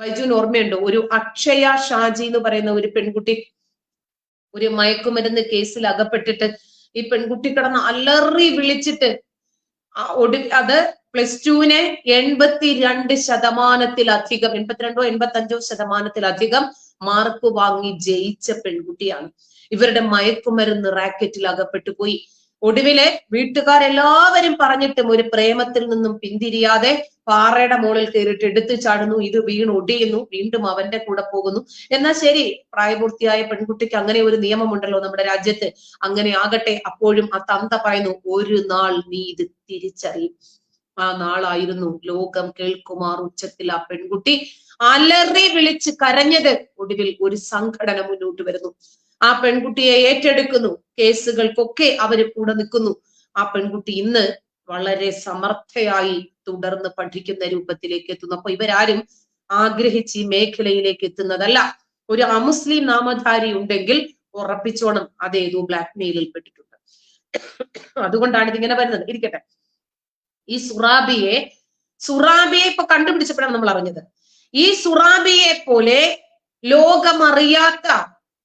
ബൈജുവിന് ഓർമ്മയുണ്ട് ഒരു അക്ഷയ ഷാജി എന്ന് പറയുന്ന ഒരു പെൺകുട്ടി ഒരു മയക്കുമരുന്ന് കേസിൽ അകപ്പെട്ടിട്ട് ഈ പെൺകുട്ടി കിടന്ന് അലറി വിളിച്ചിട്ട് ഒടു അത് പ്ലസ് ടുവിനെ എൺപത്തി രണ്ട് ശതമാനത്തിലധികം എൺപത്തിരണ്ടോ എൺപത്തഞ്ചോ ശതമാനത്തിലധികം മാർക്ക് വാങ്ങി ജയിച്ച പെൺകുട്ടിയാണ്. ഇവരുടെ മയക്കുമരുന്ന് റാക്കറ്റിൽ അകപ്പെട്ടു പോയി ഒടുവിൽ വീട്ടുകാരെല്ലാവരും പറഞ്ഞിട്ടും ഒരു പ്രേമത്തിൽ നിന്നും പിന്തിരിയാതെ പാറയുടെ മുകളിൽ കയറിയിട്ട് എടുത്തു ചാടുന്നു. ഇത് വീണ് ഒടിയുന്നു. വീണ്ടും അവന്റെ കൂടെ പോകുന്നു. എന്നാൽ ശരി പ്രായപൂർത്തിയായ പെൺകുട്ടിക്ക് അങ്ങനെ ഒരു നിയമമുണ്ടല്ലോ നമ്മുടെ രാജ്യത്ത്. അങ്ങനെ ആകട്ടെ അപ്പോഴും ആ തന്ത പറയുന്നു ഒരു നാൾ നീ ഇത് തിരിച്ചറിയും. ആ നാളായിരുന്നു ലോകം കേൾക്കുമാർ ഉച്ചത്തിൽ ആ പെൺകുട്ടി അലറി വിളിച്ച് കരഞ്ഞത്. ഒടുവിൽ ഒരു സംഘടന മുന്നോട്ട് വരുന്നു. ആ പെൺകുട്ടിയെ ഏറ്റെടുക്കുന്നു. കേസുകൾക്കൊക്കെ അവർ കൂടെ നിൽക്കുന്നു. ആ പെൺകുട്ടി ഇന്ന് വളരെ സമർത്ഥയായി തുടർന്ന് പഠിക്കുന്ന രൂപത്തിലേക്ക് എത്തുന്നു. അപ്പൊ ഇവരാരും ആഗ്രഹിച്ച് ഈ മേഖലയിലേക്ക് എത്തുന്നതല്ല. ഒരു അമുസ്ലിം നാമധാരി ഉണ്ടെങ്കിൽ ഉറപ്പിച്ചോണം അതേതോ ബ്ലാക്ക് മെയിലിൽ പെട്ടിട്ടുണ്ട്. അതുകൊണ്ടാണ് ഇതിങ്ങനെ വരുന്നത്. ഇരിക്കട്ടെ. ഈ സുറാബിയെ സുറാബിയെ ഇപ്പൊ കണ്ടുപിടിച്ചപ്പോഴാണ് നമ്മൾ അറിഞ്ഞത്. ഈ സുറാബിയെ പോലെ ലോകമറിയാത്ത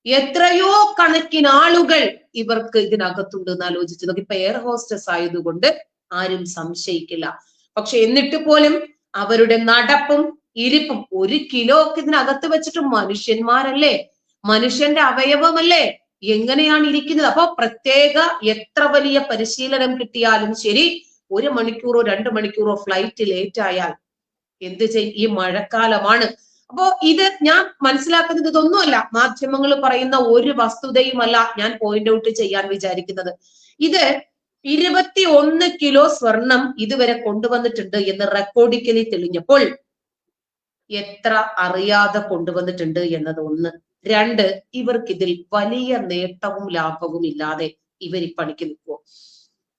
എത്രയോ കണക്കിന് ആളുകൾ ഇവർക്ക് ഇതിനകത്തുണ്ട് എന്ന് ആലോചിച്ചു നോക്കി. ഇപ്പൊ എയർ ഹോസ്റ്റസ് ആയതുകൊണ്ട് ആരും സംശയിക്കില്ല. പക്ഷെ എന്നിട്ട് പോലും അവരുടെ നടപ്പും ഇരിപ്പും ഒരു കിലോ ഒക്കെ ഇതിനകത്ത് വെച്ചിട്ട് മനുഷ്യന്മാരല്ലേ? മനുഷ്യന്റെ അവയവമല്ലേ? എങ്ങനെയാണ് ഇരിക്കുന്നത്? അപ്പൊ പ്രത്യേക എത്ര വലിയ പരിശീലനം കിട്ടിയാലും ശരി ഒരു മണിക്കൂറോ രണ്ട് മണിക്കൂറോ ഫ്ലൈറ്റ് ലേറ്റ് ആയാൽ എന്ത് ചെയ്യും? ഈ മഴക്കാലമാണ്. അപ്പോ ഇത് ഞാൻ മനസ്സിലാക്കുന്നത് ഇതൊന്നുമല്ല. മാധ്യമങ്ങൾ പറയുന്ന ഒരു വസ്തുതയുമല്ല ഞാൻ പോയിന്റ് ഔട്ട് ചെയ്യാൻ വിചാരിക്കുന്നത്. ഇത് ഇരുപത്തി ഒന്ന് കിലോ സ്വർണം ഇതുവരെ കൊണ്ടുവന്നിട്ടുണ്ട് എന്ന് റെക്കോർഡിക്കലി തെളിഞ്ഞപ്പോൾ എത്ര അറിയാതെ കൊണ്ടുവന്നിട്ടുണ്ട് എന്നത് ഒന്ന് രണ്ട് ഇവർക്കിതിൽ വലിയ നേട്ടവും ലാഭവും ഇല്ലാതെ ഇവർ ഈ പണിക്ക് നിൽക്കുമോ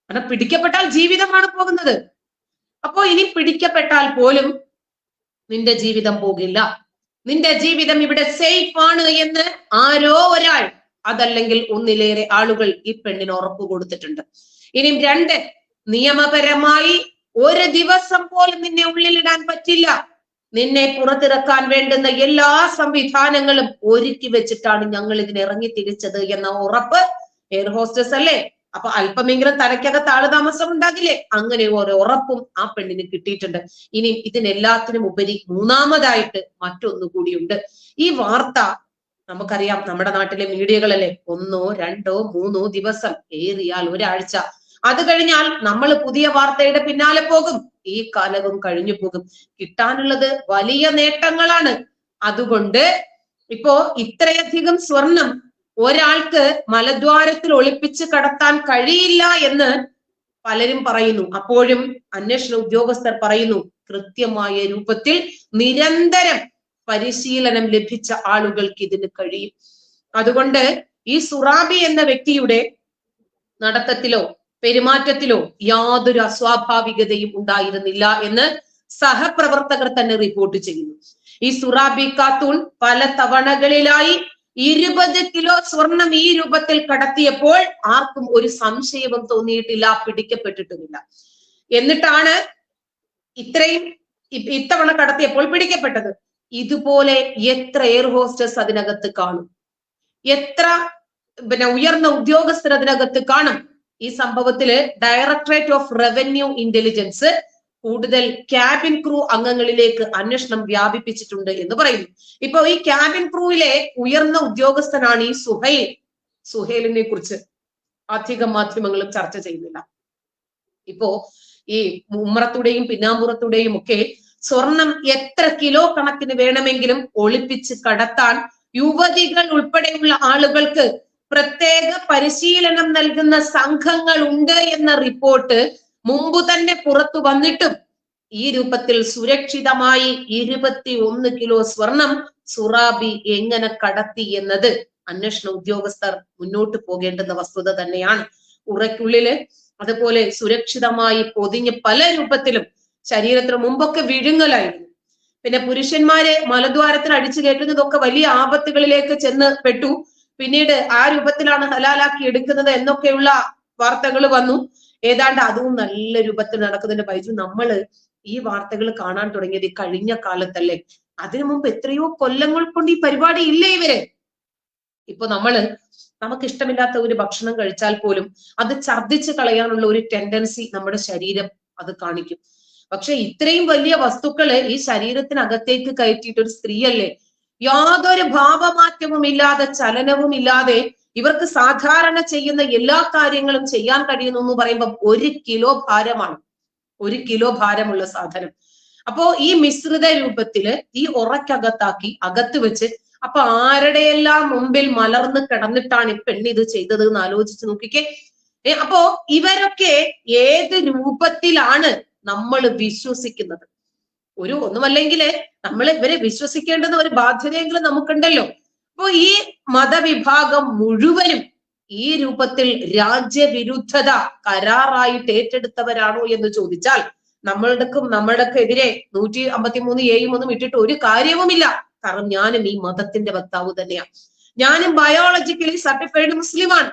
കാരണം പിടിക്കപ്പെട്ടാൽ ജീവിതമാണ് പോകുന്നത്. അപ്പോ ഇനി പിടിക്കപ്പെട്ടാൽ പോലും നിന്റെ ജീവിതം പോകില്ല. നിന്റെ ജീവിതം ഇവിടെ സേഫ് ആണ് എന്ന് ആരോ ഒരാൾ അതല്ലെങ്കിൽ ഒന്നിലേറെ ആളുകൾ ഈ പെണ്ണിന് ഉറപ്പ് കൊടുത്തിട്ടുണ്ട്. ഇനി രണ്ട് നിയമപരമായി ഒരു ദിവസം പോലും നിന്നെ ഉള്ളിലിടാൻ പറ്റില്ല. നിന്നെ പുറത്തിറക്കാൻ വേണ്ടുന്ന എല്ലാ സംവിധാനങ്ങളും ഒരുക്കി വെച്ചിട്ടാണ് ഞങ്ങൾ ഇതിന് ഇറങ്ങി തിരിച്ചത് എന്ന ഉറപ്പ് എയർ ഹോസ്റ്റസ് അല്ലേ? അപ്പൊ അല്പമെങ്കിലും തലയ്ക്കകത്ത് ആൾ ഉണ്ടാകില്ലേ? അങ്ങനെ ഒരു ഉറപ്പും ആ പെണ്ണിന് കിട്ടിയിട്ടുണ്ട്. ഇനി ഇതിനെല്ലാത്തിനും ഉപരി മൂന്നാമതായിട്ട് മറ്റൊന്നുകൂടിയുണ്ട്. ഈ വാർത്ത നമുക്കറിയാം നമ്മുടെ നാട്ടിലെ മീഡിയകളല്ലേ? ഒന്നോ രണ്ടോ മൂന്നോ ദിവസം ഏറിയാൽ ഒരാഴ്ച. അത് കഴിഞ്ഞാൽ നമ്മൾ പുതിയ വാർത്തയുടെ പിന്നാലെ പോകും. ഈ കാലവും കഴിഞ്ഞു പോകും. കിട്ടാനുള്ളത് വലിയ നേട്ടങ്ങളാണ്. അതുകൊണ്ട് ഇപ്പോ ഇത്രയധികം സ്വർണം ഒരാൾക്ക് മലദ്വാരത്തിൽ ഒളിപ്പിച്ച് കടത്താൻ കഴിയില്ല എന്ന് പലരും പറയുന്നു. അപ്പോഴും അന്വേഷണ ഉദ്യോഗസ്ഥർ പറയുന്നു കൃത്യമായ രൂപത്തിൽ നിരന്തരം പരിശീലനം ലഭിച്ച ആളുകൾക്ക് ഇതിന് കഴിയും. അതുകൊണ്ട് ഈ സുറാബി എന്ന വ്യക്തിയുടെ നടത്തത്തിലോ പെരുമാറ്റത്തിലോ യാതൊരു അസ്വാഭാവികതയും ഉണ്ടായിരുന്നില്ല എന്ന് സഹപ്രവർത്തകർ തന്നെ റിപ്പോർട്ട് ചെയ്യുന്നു. ഈ സുറാബി ഖാത്തൂൺ പല തവണകളിലായി ഇരുപത് കിലോ സ്വർണം ഈ രൂപത്തിൽ കടത്തിയപ്പോൾ ആർക്കും ഒരു സംശയവും തോന്നിയിട്ടില്ല പിടിക്കപ്പെട്ടിട്ടുമില്ല. എന്നിട്ടാണ് ഇത്രയും ഇത്തവണ കടത്തിയപ്പോൾ പിടിക്കപ്പെട്ടത്. ഇതുപോലെ എത്ര എയർ ഹോസ്റ്റസ് അതിനകത്ത് കാണും? എത്ര പിന്നെ ഉയർന്ന ഉദ്യോഗസ്ഥർ അതിനകത്ത് കാണും? ഈ സംഭവത്തിൽ ഡയറക്ടറേറ്റ് ഓഫ് റവന്യൂ ഇന്റലിജൻസ് കൂടുതൽ ക്യാബിൻ ക്രൂ അംഗങ്ങളിലേക്ക് അന്വേഷണം വ്യാപിപ്പിച്ചിട്ടുണ്ട് എന്ന് പറയുന്നു. ഇപ്പൊ ഈ ക്യാബിൻ ക്രൂവിലെ ഉയർന്ന ഉദ്യോഗസ്ഥനാണ് ഈ സുഹൈൽ. സുഹേലിനെ കുറിച്ച് അധികം മാധ്യമങ്ങളും ചർച്ച ചെയ്യുന്നില്ല. ഇപ്പോ ഈ ഉമ്മറത്തുടെയും പിന്നാമ്പുറത്തുടെയും ഒക്കെ സ്വർണം എത്ര കിലോ കണക്കിന് വേണമെങ്കിലും ഒളിപ്പിച്ച് കടത്താൻ യുവതികൾ ഉൾപ്പെടെയുള്ള ആളുകൾക്ക് പ്രത്യേക പരിശീലനം നൽകുന്ന സംഘങ്ങൾ ഉണ്ട് എന്ന റിപ്പോർട്ട് മുമ്പ് തന്നെ പുറത്തു വന്നിട്ടും ഈ രൂപത്തിൽ സുരക്ഷിതമായി ഇരുപത്തി ഒന്ന് കിലോ സ്വർണം സുറാബി എങ്ങനെ കടത്തി എന്നത് അന്വേഷണ ഉദ്യോഗസ്ഥർ മുന്നോട്ട് പോകേണ്ടുന്ന വസ്തുത തന്നെയാണ്. ഉറയ്ക്കുള്ളിൽ അതുപോലെ സുരക്ഷിതമായി പൊതിഞ്ഞ് പല രൂപത്തിലും ശരീരത്തിന് മുമ്പൊക്കെ വിഴുങ്ങലായിരുന്നു. പിന്നെ പുരുഷന്മാരെ മലദ്വാരത്തിൽ അടിച്ചു കയറ്റുന്നതൊക്കെ വലിയ ആപത്തുകളിലേക്ക് ചെന്ന് പെട്ടു. പിന്നീട് ആ രൂപത്തിലാണ് ഹലാലാക്കി എടുക്കുന്നത് എന്നൊക്കെയുള്ള വാർത്തകൾ വന്നു. ഏതാണ്ട് അതും നല്ല രൂപത്തിൽ നടക്കുന്നുണ്ട് ബൈജു നമ്മൾ ഈ വാർത്തകൾ കാണാൻ തുടങ്ങിയത് കഴിഞ്ഞ കാലത്തല്ലേ? അതിനു മുമ്പ് എത്രയോ കൊല്ലങ്ങൾ കൊണ്ട് ഈ പരിപാടി ഇല്ലേ ഇവരെ? ഇപ്പൊ നമ്മൾ നമുക്ക് ഇഷ്ടമില്ലാത്ത ഒരു ഭക്ഷണം കഴിച്ചാൽ പോലും അത് ഛർദ്ദിച്ച് കളയാനുള്ള ഒരു ടെൻഡൻസി നമ്മുടെ ശരീരം അത് കാണിക്കും. പക്ഷെ ഇത്രയും വലിയ വസ്തുക്കൾ ഈ ശരീരത്തിനകത്തേക്ക് കയറ്റിയിട്ട് ഒരു സ്ത്രീയല്ലേ? യാതൊരു ഭാവമാറ്റവും ഇല്ലാതെ ചലനവും ഇല്ലാതെ ഇവർക്ക് സാധാരണ ചെയ്യുന്ന എല്ലാ കാര്യങ്ങളും ചെയ്യാൻ കഴിയുന്നു എന്ന് പറയുമ്പോൾ ഒരു കിലോ ഭാരമാണ്. ഒരു കിലോ ഭാരമുള്ള സാധനം. അപ്പോ ഈ മിശ്രിത രൂപത്തിൽ ഈ ഉറക്കകത്താക്കി അകത്ത് വെച്ച് അപ്പൊ ആരുടെയെല്ലാം മുമ്പിൽ മലർന്ന് കിടന്നിട്ടാണ് ഈ പെണ്ണ് ഇത് ചെയ്തത് എന്ന് ആലോചിച്ച് നോക്കിക്കേ. അപ്പോ ഇവരൊക്കെ ഏത് രൂപത്തിലാണ് നമ്മൾ വിശ്വസിക്കുന്നത്? ഒരു ഒന്നുമല്ലെങ്കിൽ നമ്മൾ ഇവരെ വിശ്വസിക്കേണ്ടുന്ന ഒരു ബാധ്യതയെങ്കിലും നമുക്കുണ്ടല്ലോ. അപ്പോ ഈ മതവിഭാഗം മുഴുവനും ഈ രൂപത്തിൽ രാജ്യവിരുദ്ധത കരാറായിട്ട് ഏറ്റെടുത്തവരാണോ എന്ന് ചോദിച്ചാൽ നമ്മളുടെക്കും നമ്മളുടെക്കും എതിരെ നൂറ്റി അമ്പത്തിമൂന്ന് എയും ഒന്നും ഇട്ടിട്ട് ഒരു കാര്യവുമില്ല. കാരണം ഞാനും ഈ മതത്തിന്റെ വക്താവ് തന്നെയാണ്. ഞാനും ബയോളജിക്കലി സർട്ടിഫൈഡ് മുസ്ലിമാണ്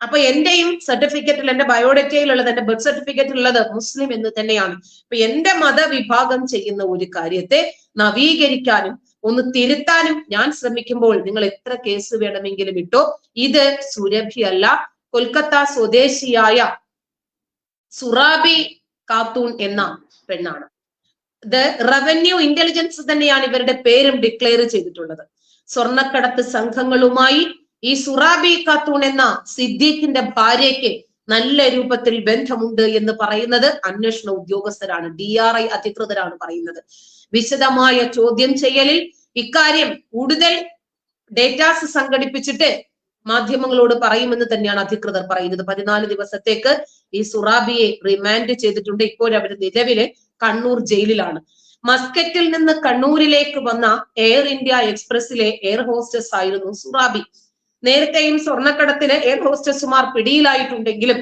അപ്പൊ എന്റെയും സർട്ടിഫിക്കറ്റിൽ എന്റെ ബയോഡേറ്റയിലുള്ളത് എന്റെ ബർത്ത് സർട്ടിഫിക്കറ്റിൽ ഉള്ളത് മുസ്ലിം എന്ന് തന്നെയാണ്. അപ്പൊ എന്റെ മതവിഭാഗം ചെയ്യുന്ന ഒരു കാര്യത്തെ നവീകരിക്കാനും ഒന്ന് തിരുത്താനും ഞാൻ ശ്രമിക്കുമ്പോൾ നിങ്ങൾ എത്ര കേസ് വേണമെങ്കിലും ഇട്ടോ. ഇത് സുരഭിയല്ല കൊൽക്കത്ത സ്വദേശിയായ സുറാബി കാത്തൂൺ എന്ന പെണ്ണാണ്. ദ റവന്യൂ ഇന്റലിജൻസ് തന്നെയാണ് ഇവരുടെ പേരും ഡിക്ലെയർ ചെയ്തിട്ടുള്ളത്. സ്വർണക്കടത്ത് സംഘങ്ങളുമായി ഈ സുറാബി ഖാത്തൂൺ എന്ന സിദ്ദീഖിന്റെ ഭാര്യയ്ക്ക് നല്ല രൂപത്തിൽ ബന്ധമുണ്ട് എന്ന് പറയുന്നത് അന്വേഷണ ഉദ്യോഗസ്ഥരാണ് ഡി ആർ ഐ അധികൃതരാണ് പറയുന്നത്. വിശദമായ ചോദ്യം ചെയ്യലിൽ ഇക്കാര്യം കൂടുതൽ ഡേറ്റാസ് സംഘടിപ്പിച്ചിട്ട് മാധ്യമങ്ങളോട് പറയുമെന്ന് തന്നെയാണ് അധികൃതർ പറയുന്നത്. പതിനാല് ദിവസത്തേക്ക് ഈ സുറാബിയെ റിമാൻഡ് ചെയ്തിട്ടുണ്ട്. ഇപ്പോൾ അവർ നിലവിൽ കണ്ണൂർ ജയിലിലാണ്. മസ്കറ്റിൽ നിന്ന് കണ്ണൂരിലേക്ക് വന്ന എയർ ഇന്ത്യ എക്സ്പ്രസിലെ എയർ ഹോസ്റ്റസ് ആയിരുന്നു സുറാബി. നേരത്തെയും സ്വർണക്കടത്തിന് എയർ ഹോസ്റ്റസുമാർ പിടിയിലായിട്ടുണ്ടെങ്കിലും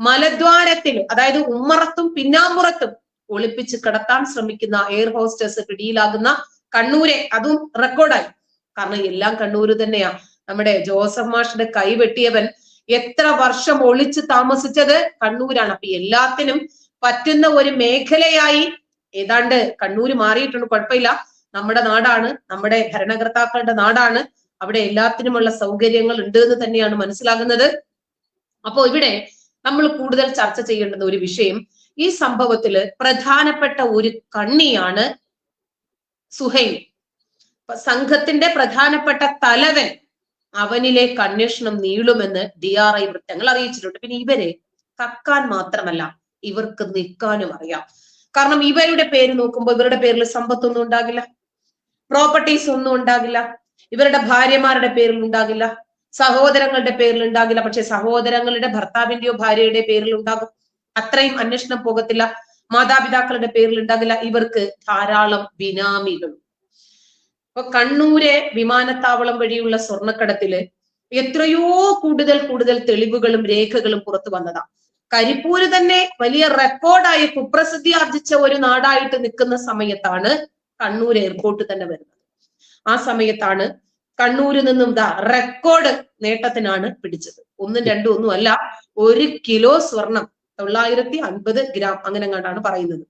മലദ്വാരത്തിൽ അതായത് ഉമ്മറത്തും പിന്നാമ്പുറത്തും ഒളിപ്പിച്ച് കടത്താൻ ശ്രമിക്കുന്ന എയർ ഹോസ്റ്റസ് പിടിയിലാകുന്ന കണ്ണൂരെ അതും റെക്കോർഡായി കാരണം എല്ലാം കണ്ണൂര് തന്നെയാ. നമ്മുടെ ജോസഫ് മാഷിന്റെ കൈ വെട്ടിയവൻ എത്ര വർഷം ഒളിച്ച് താമസിച്ചത് കണ്ണൂരാണ്. അപ്പൊ എല്ലാത്തിനും പറ്റുന്ന ഒരു മേഖലയായി ഏതാണ്ട് കണ്ണൂര് മാറിയിട്ടുണ്ട്. കുഴപ്പമില്ല. നമ്മുടെ നാടാണ്. നമ്മുടെ ഭരണകർത്താക്കളുടെ നാടാണ്. അവിടെ എല്ലാത്തിനുമുള്ള സൗകര്യങ്ങൾ ഉണ്ട് എന്ന് തന്നെയാണ് മനസ്സിലാകുന്നത്. അപ്പോ ഇവിടെ നമ്മൾ കൂടുതൽ ചർച്ച ചെയ്യേണ്ടുന്ന ഒരു വിഷയം ഈ സംഭവത്തിൽ പ്രധാനപ്പെട്ട ഒരു കണ്ണിയാണ് സുഹൈൽ. സംഘത്തിന്റെ പ്രധാനപ്പെട്ട തലവൻ അവനിലെ അന്വേഷണം നീളുമെന്ന് ഡി ആർ ഐ വൃത്തങ്ങൾ അറിയിച്ചിട്ടുണ്ട്. പിന്നെ ഇവരെ കക്കാൻ മാത്രമല്ല ഇവർക്ക് നിൽക്കാനും അറിയാം. കാരണം ഇവരുടെ പേര് നോക്കുമ്പോൾ ഇവരുടെ പേരിൽ സമ്പത്തൊന്നും ഉണ്ടാകില്ല പ്രോപ്പർട്ടീസ് ഒന്നും ഉണ്ടാകില്ല ഇവരുടെ ഭാര്യമാരുടെ പേരിൽ ഉണ്ടാകില്ല സഹോദരങ്ങളുടെ പേരിൽ ഉണ്ടാകില്ല പക്ഷെ സഹോദരങ്ങളുടെ ഭർത്താവിന്റെയോ ഭാര്യയുടെ പേരിൽ ഉണ്ടാകും. അത്രയും അന്വേഷണം പോകത്തില്ല. മാതാപിതാക്കളുടെ പേരിൽ ഉണ്ടാകില്ല. ഇവർക്ക് ധാരാളം ബിനാമികളും ഇപ്പൊ കണ്ണൂരെ വിമാനത്താവളം വഴിയുള്ള സ്വർണക്കടത്തിൽ എത്രയോ കൂടുതൽ കൂടുതൽ തെളിവുകളും രേഖകളും പുറത്തു വന്നതാ. കരിപ്പൂര് തന്നെ വലിയ റെക്കോർഡായി കുപ്രസിദ്ധി ആർജിച്ച ഒരു നാടായിട്ട് നിൽക്കുന്ന സമയത്താണ് കണ്ണൂർ എയർപോർട്ട് തന്നെ വരുന്നത്. ആ സമയത്താണ് കണ്ണൂരിൽ നിന്നും ദാ റെക്കോർഡ് നേട്ടത്തിനാണ് പിടിച്ചത്. ഒന്നും രണ്ടും ഒന്നും അല്ല ഒരു കിലോ സ്വർണം തൊള്ളായിരത്തി അൻപത് ഗ്രാം അങ്ങനെ കണ്ടാണ് പറയുന്നത്.